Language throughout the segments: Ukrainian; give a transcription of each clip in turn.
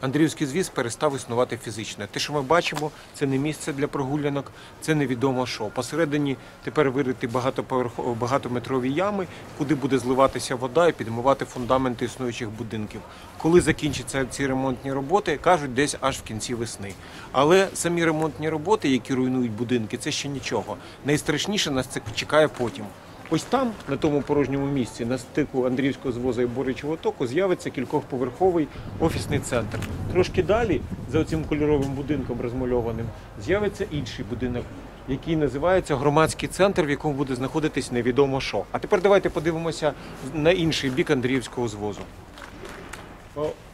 Андріївський звіз перестав існувати фізично. Те, що ми бачимо, це не місце для прогулянок, це невідомо що. Посередині тепер багатоповерхо- багатометрові ями, куди буде зливатися вода і підмивати фундаменти існуючих будинків. Коли закінчаться ці ремонтні роботи, кажуть, десь аж в кінці весни. Але самі ремонтні роботи, які руйнують будинки, це ще нічого. Найстрашніше нас це чекає потім. Ось там, на тому порожньому місці, на стику Андріївського звоза і Боричого току, з'явиться кількохповерховий офісний центр. Трошки далі, за цим кольоровим будинком розмальованим, з'явиться інший будинок, який називається громадський центр, в якому буде знаходитись невідомо що. А тепер давайте подивимося на інший бік Андріївського звозу.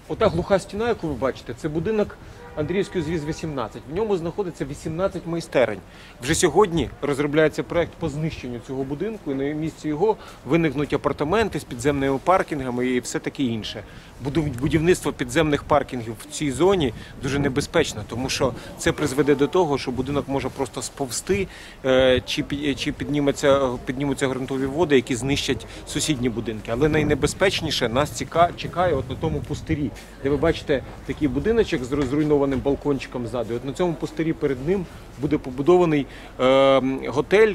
Ота глуха стіна, яку ви бачите, це будинок Андріївський звіз 18. В ньому знаходиться 18 майстерень. Вже сьогодні розробляється проект по знищенню цього будинку, і на місці його виникнуть апартаменти з підземними паркінгами і все таке інше. Будівництво підземних паркінгів в цій зоні дуже небезпечно, тому що це призведе до того, що будинок може просто сповзти, е, чи, підніметься, піднімуться ґрунтові води, які знищать сусідні будинки. Але найнебезпечніше нас чекає от на тому пустирі, де ви бачите такий будиночок з розруйнованим балкончиком ззаду. От на цьому пустирі перед ним буде побудований е, готель.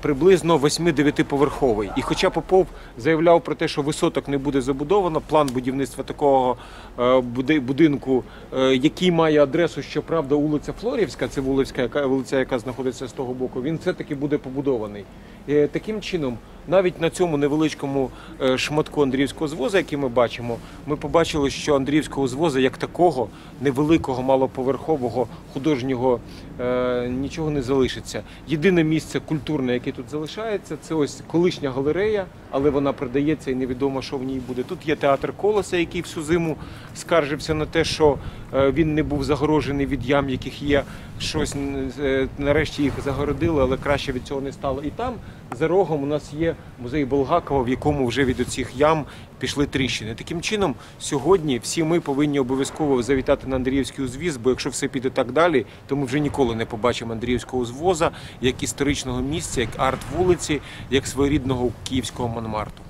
Приблизно 8-9 поверховий. І хоча Попов заявляв про те, що висоток не буде забудовано, план будівництва такого е, будинку, е, який має адресу, щоправда, вулиця Флорівська, це вулиця, яка вулиця, яка знаходиться з того боку, він все-таки буде побудований. Е, Таким чином, навіть на цьому невеличкому е, шматку Андріївського звоза, який ми бачимо, ми побачили, що Андріївського звоза як такого невеликого, малоповерхового художнього е, нічого не залишиться. Єдине місце культурне, яке тут залишається, це ось колишня галерея, але вона продається і невідомо, що в ній буде. Тут є театр колоса, який всю зиму скаржився на те, що він не був загорожений від ям, яких є щось. е, Нарешті їх загородили, але краще від цього не стало. І там за рогом у нас є музей Болгакова, в якому вже від оцих ям пішли тріщини. Таким чином, сьогодні всі ми повинні обов'язково завітати на Андріївський узвіз, бо якщо все піде так далі, то ми вже ніколи не побачимо Андріївського узвоза як історичного місця, як арт вулиці, як своєрідного київського Монмарту.